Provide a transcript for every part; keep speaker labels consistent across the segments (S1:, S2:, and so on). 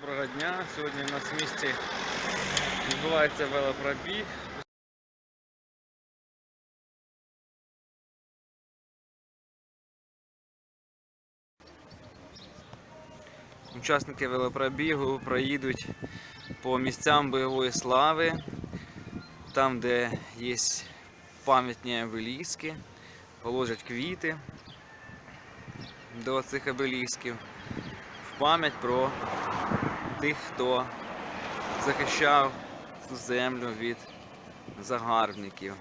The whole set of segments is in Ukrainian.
S1: Доброго дня! Сьогодні у нас в місті відбувається велопробіг. Учасники велопробігу проїдуть по місцям бойової слави, там, де є пам'ятні обеліски, положать квіти до цих обелісків пам'ять про тих, хто захищав цю землю від загарбників.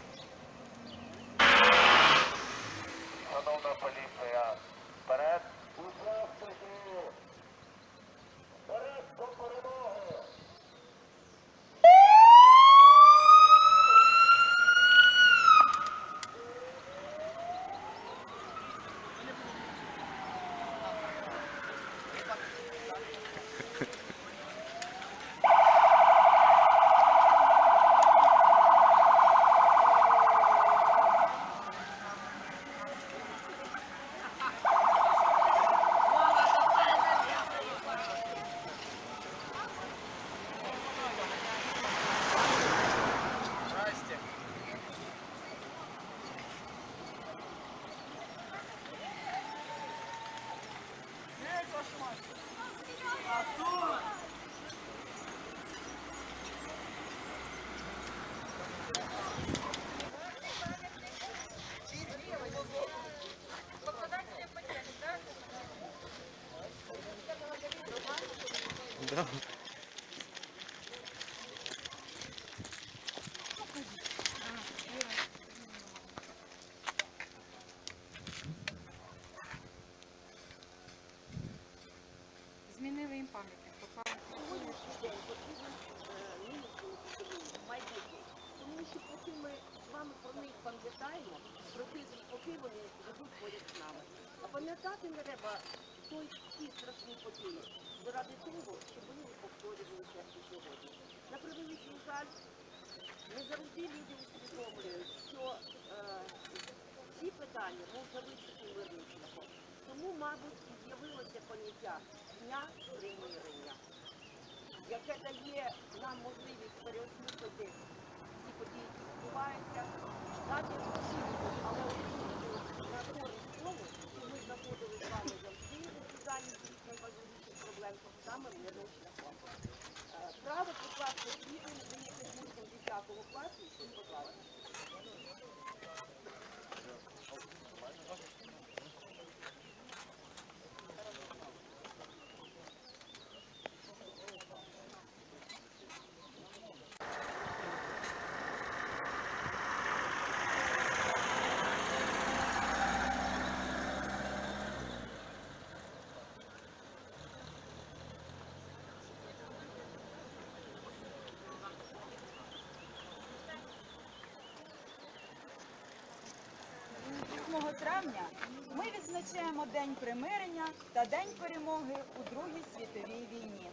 S1: Да.
S2: Їм пам'ятник. попали.
S3: майбутнє. Тому що поки ми з вами про них пам'ятаємо, поки вони живуть поряд з нами. А пам'ятати не треба той ті страшні події заради того, щоб вони не повторювалися і сьогодні. На превеликий жаль, не завжди люди усвідомлюють, що е, ці питання можна вирішити мирним шляхом. Тому, мабуть, і з'явилося поняття дня примирення, яке дає нам можливість переосмислити ці події, які відбуваються, дати оцінку, але на користь тому, що ми знаходили з вами завжди розв'язання цих найважливіших проблем, то саме мирним шляхом. Е, право покласти дві є з 10 класу, що покласти.
S2: 8 травня ми відзначаємо День примирення та День перемоги у Другій світовій війні.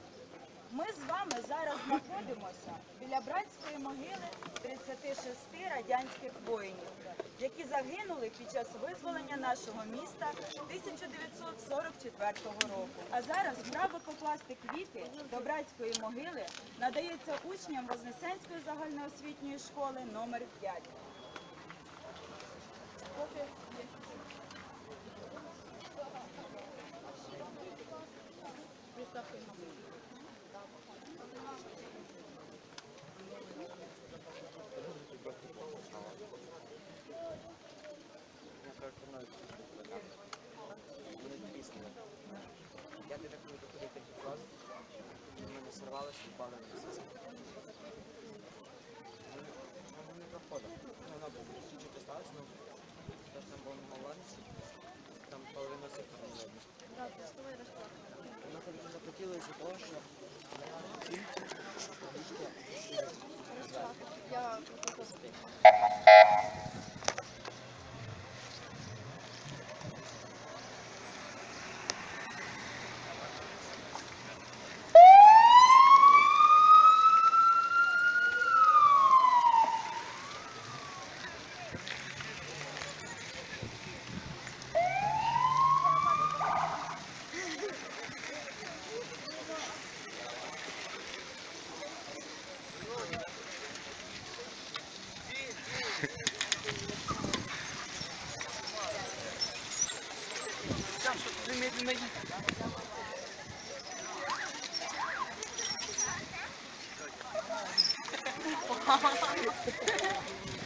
S2: Ми з вами зараз знаходимося біля братської могили 36 радянських воїнів, які загинули під час визволення нашого міста 1944 року. А зараз право покласти квіти до братської могили надається учням Вознесенської загальноосвітньої школи номер 5 Поки є.
S4: Я
S5: 没没没。哈哈哈哈哈！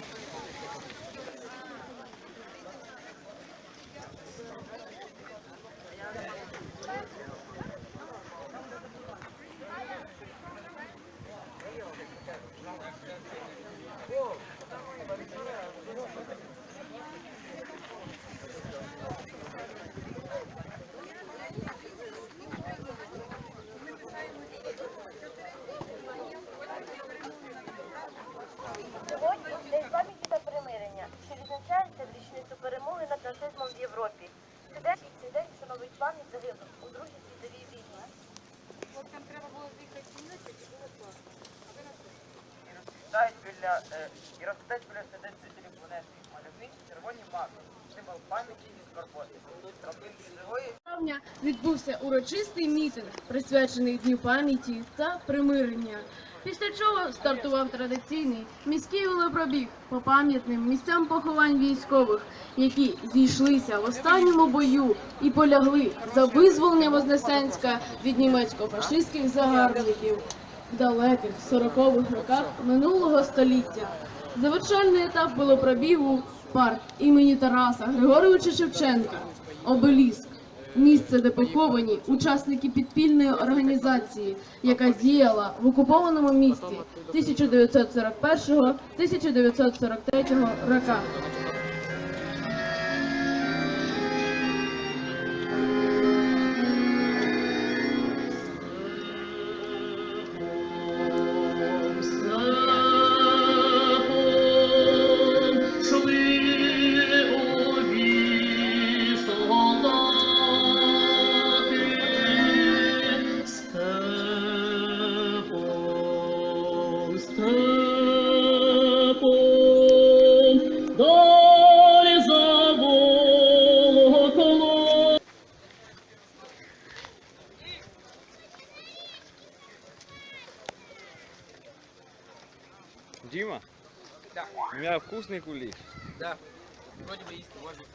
S5: Пам'ять загиблих у Другій світовій війні.
S4: Розкидають біля, е, і розкидають біля сидить жителів планети мальовничі червоні маки, символ пам'яті і скорботи. Тропинки живої
S6: травня відбувся урочистий мітинг, присвячений Дню пам'яті та примирення. Після чого стартував традиційний міський велопробіг по пам'ятним місцям поховань військових, які зійшлися в останньому бою і полягли за визволення Вознесенська від німецько-фашистських загарбників в далеких 40-х роках минулого століття. Завершальний етап велопробігу парк імені Тараса Григоровича Шевченка, обеліск. Місце, де поховані учасники підпільної організації, яка діяла в окупованому місті 1941-1943 роках.
S1: Дима?
S4: Да.
S1: У меня вкусный кулич.
S4: Да. Вроде бы есть, может.